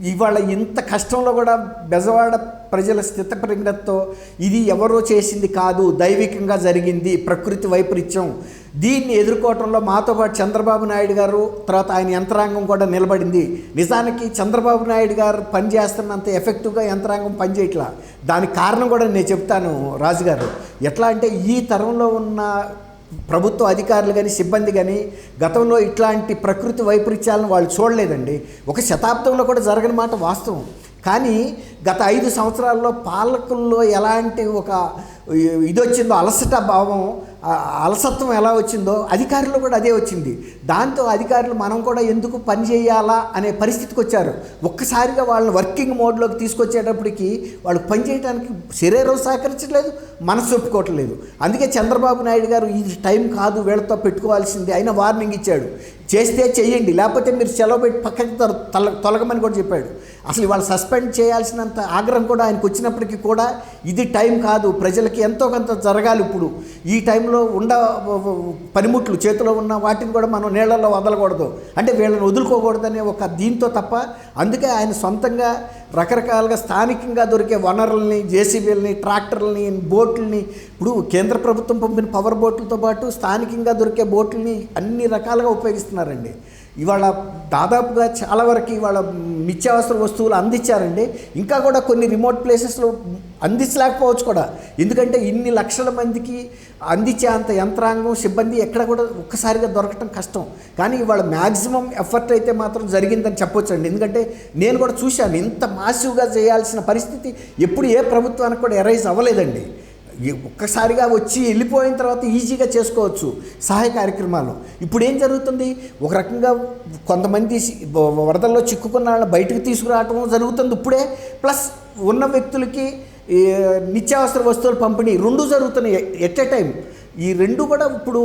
ఇవాళ ఇంత కష్టంలో కూడా బెజవాడ ప్రజల స్థితప్రజ్ఞతో ఇది ఎవరో చేసింది కాదు దైవికంగా జరిగింది ప్రకృతి వైపరీత్యం. దీన్ని ఎదుర్కోవటంలో మాతో పాటు చంద్రబాబు నాయుడు గారు తర్వాత ఆయన యంత్రాంగం కూడా నిలబడింది. నిజానికి చంద్రబాబు నాయుడు గారు పనిచేస్తున్నంత ఎఫెక్టివ్గా యంత్రాంగం పనిచేయట్లా. దానికి కారణం కూడా నేను చెప్తాను రాజుగారు. ఎట్లా అంటే ఈ తరంలో ఉన్న ప్రభుత్వ అధికారులు కానీ సిబ్బంది కానీ గతంలో ఇట్లాంటి ప్రకృతి వైపరీత్యాలను వాళ్ళు చూడలేదండి. ఒక శతాబ్దంలో కూడా జరగని మాట వాస్తవం. కానీ గత ఐదు సంవత్సరాల్లో పాలకుల్లో ఎలాంటి ఒక ఇది వచ్చిందో అలసట భావం అలసత్వం ఎలా వచ్చిందో అధికారులు కూడా అదే వచ్చింది. దాంతో అధికారులు మనం కూడా ఎందుకు పని చేయాలా అనే పరిస్థితికి వచ్చారు. ఒక్కసారిగా వాళ్ళని వర్కింగ్ మోడ్లోకి తీసుకొచ్చేటప్పటికి వాళ్ళు పని చేయడానికి శరీరం సహకరించట్లేదు మనసు ఒప్పుకోవట్లేదు. అందుకే చంద్రబాబు నాయుడు గారు ఇది టైం కాదు వీళ్ళతో పెట్టుకోవాల్సింది ఆయన వార్నింగ్ ఇచ్చాడు. చేస్తే చెయ్యండి లేకపోతే మీరు సెలవు పెట్టి పక్కకి తొల తొలగమని కూడా చెప్పాడు. అసలు వాళ్ళు సస్పెండ్ చేయాల్సినంత ఆగ్రహం కూడా ఆయనకు వచ్చినప్పటికీ కూడా ఇది టైం కాదు ప్రజలకి ఎంతో కొంత జరగాలి ఇప్పుడు. ఈ టైంలో ఉండ పనిముట్లు చేతిలో ఉన్న వాటిని కూడా మనం నీళ్ళల్లో వదలకూడదు. అంటే వీళ్ళని వదులుకోకూడదనే ఒక దీంతో తప్ప అందుకే ఆయన సొంతంగా రకరకాలుగా స్థానికంగా దొరికే వనరుల్ని జేసీబీలని ట్రాక్టర్లని బోట్లని ఇప్పుడు కేంద్ర ప్రభుత్వం పంపిన పవర్ బోట్లతో పాటు స్థానికంగా దొరికే బోట్లని అన్ని రకాలుగా ఉపయోగిస్తున్నారండి. ఇవాళ దాదాపుగా చాలా వరకు ఇవాళ నిత్యావసర వస్తువులు అందించారండి. ఇంకా కూడా కొన్ని రిమోట్ ప్లేసెస్లో అందించలేకపోవచ్చు కూడా. ఎందుకంటే ఇన్ని లక్షల మందికి అందించే అంత యంత్రాంగం సిబ్బంది ఎక్కడ కూడా ఒక్కసారిగా దొరకటం కష్టం. కానీ ఇవాళ మ్యాక్సిమం ఎఫర్ట్ అయితే మాత్రం జరిగిందని చెప్పొచ్చండి. ఎందుకంటే నేను కూడా చూశాను ఇంత మాసివ్గా చేయాల్సిన పరిస్థితి ఎప్పుడు ఏ ప్రభుత్వానికి కూడా ఎరైజ్ అవ్వలేదండి. ఒక్కసారిగా వచ్చి వెళ్ళిపోయిన తర్వాత ఈజీగా చేసుకోవచ్చు సహాయ కార్యక్రమాలు. ఇప్పుడు ఏం జరుగుతుంది? ఒక రకంగా కొంతమంది వరదల్లో చిక్కుకున్న వాళ్ళని బయటకు తీసుకురావటం జరుగుతుంది ఇప్పుడే. ప్లస్ ఉన్న వ్యక్తులకి నిత్యావసర వస్తువులు పంపిణీ రెండు జరుగుతున్నాయి ఎట్ ఎ టైం ఈ రెండు కూడా ఇప్పుడు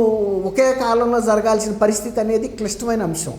ఒకే కాలంలో జరగాల్సిన పరిస్థితి అనేది క్లిష్టమైన అంశం.